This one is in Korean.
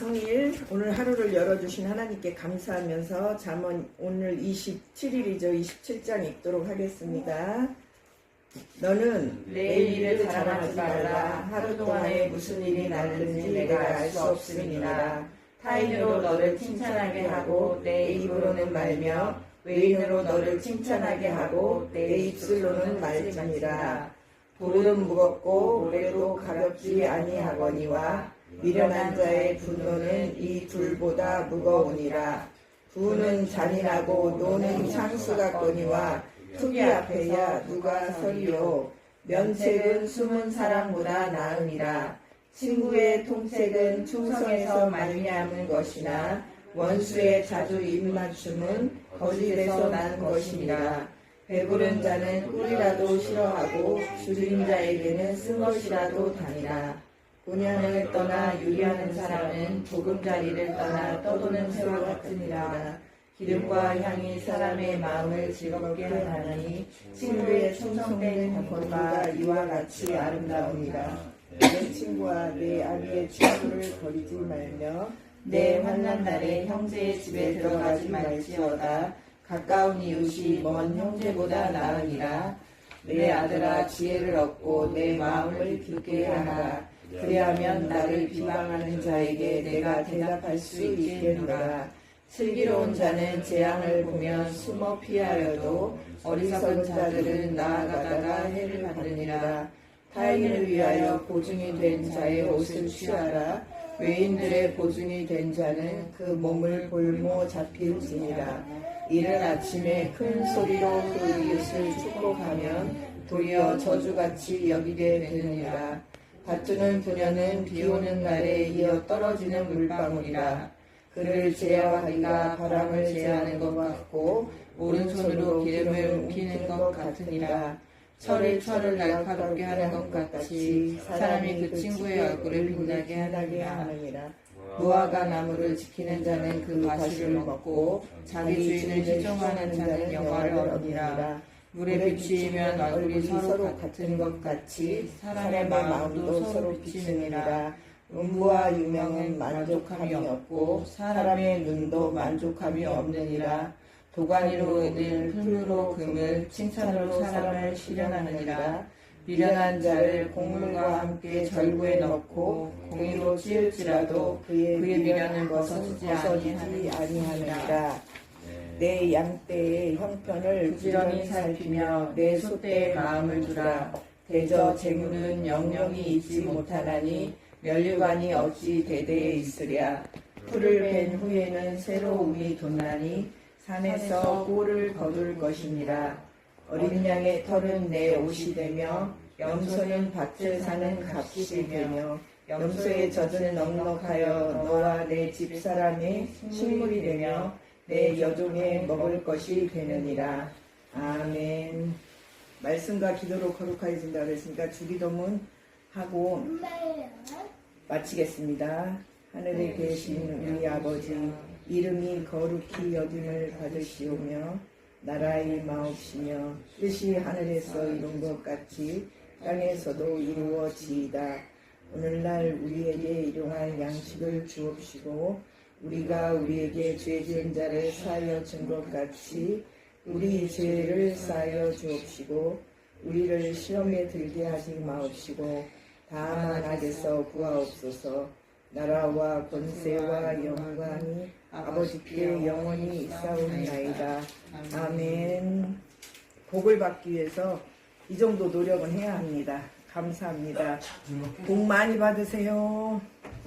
성일 오늘 하루를 열어주신 하나님께 감사하면서 잠언 오늘 27일이죠. 27장 읽도록 하겠습니다. 너는 내일 일을 자랑하지 말라. 하루 동안에 무슨 일이 났는지 내가 알 수 없음이니라. 타인으로 너를 칭찬하게 하고 내 입으로는 말며 외인으로 너를 칭찬하게 하고 내 입술로는 말지니라. 돌은 무겁고 모래도 가볍지 아니하거니와 미련한 자의 분노는 이 둘보다 무거우니라. 부는 잔인하고 노는 창수 같거니와 투기 앞에야 누가 서리요. 면책은 숨은 사람보다 나으니라. 친구의 통책은 충성에서 말미암은 것이나 원수의 자주 입맞춤은 거짓에서 난 것이니라. 배부른 자는 꿀이라도 싫어하고 줄인 자에게는 쓴 것이라도 다니라. 본향을 떠나 유리하는 사람은 보금자리를 떠나 떠도는 새와 같으니라. 기름과 향이 사람의 마음을 즐겁게 하나니 친구의 충성된 권과 이와 같이 아름다우니라. 내 친구와 내 아비의 친구를 버리지 말며 내 환난 날에 형제의 집에 들어가지 말지어다. 가까운 이웃이 먼 형제보다 나으니라. 내 아들아 지혜를 얻고 내 마음을 깊게 하라. 그리하면 나를 비방하는 자에게 내가 대답할 수 있겠노라. 슬기로운 자는 재앙을 보면 숨어 피하여도 어리석은 자들은 나아가다가 해를 받으니라. 타인을 위하여 보증이 된 자의 옷을 취하라. 외인들의 보증이 된 자는 그 몸을 볼모 잡힐지니라. 이른 아침에 큰 소리로 그 이웃을 축복하면 도리어 저주같이 여기게 되느니라. 다투는 부녀는 비 오는 날에 이어 떨어지는 물방울이라. 그를 제어하기가 바람을 제하는 것 같고 오른손으로 기름을 피는 것 같으니라. 철을 철을 날카롭게 하는 것 같이 사람이 그 친구의 얼굴을 빛나게 하느니라. 무화과 나무를 지키는 자는 그 과실을 먹고 자기 주인을 시종하는 자는 영화를 얻으리라. 물에 비추이면 얼굴이 서로 같은 것 같이 사람의 마음도 서로 비치느니라. 음부와 유명은 만족함이 없고 사람의 눈도 만족함이 없느니라. 도가니로 은을 풀로 금을 칭찬으로 사람을 실현하느니라. 미련한 자를 곡물과 함께 절구에 넣고 공의로 찌을지라도 그의, 미련을 벗어지지 아니하느니라. 내 양떼의 형편을 부지런히 살피며 내 소떼의 마음을 두라. 대저 재물은 영영이 있지 못하나니 멸류관이 어찌 대대에 있으랴. 풀을 벤 후에는 새로움이 돋나니 산에서 꼴을 거둘 것이니라. 어린 양의 털은 내 옷이 되며 염소는 밭을 사는 값이 되며 염소의 젖은 넉넉하여 너와 내 집사람의 식물이 되며 내 여종의 먹을 것이 되느니라. 아멘. 말씀과 기도로 거룩하여진다 그랬으니까 주기도문 하고 마치겠습니다. 하늘에 계신 우리 아버지 이름이 거룩히 여김을 받으시오며 나라의 마옵시며 뜻이 하늘에서 이룬 것 같이 땅에서도 이루어지이다. 오늘날 우리에게 일용할 양식을 주옵시고 우리가 우리에게 죄 지은 자를 사하여 준 것 같이 우리 죄를 사하여 주옵시고 우리를 시험에 들게 하지 마옵시고 다만 악에서 구하옵소서 나라와 권세와 영광이 아버지께 영원히 있사옵나이다. 아멘. 복을 받기 위해서 이 정도 노력은 해야 합니다. 감사합니다. 복 많이 받으세요.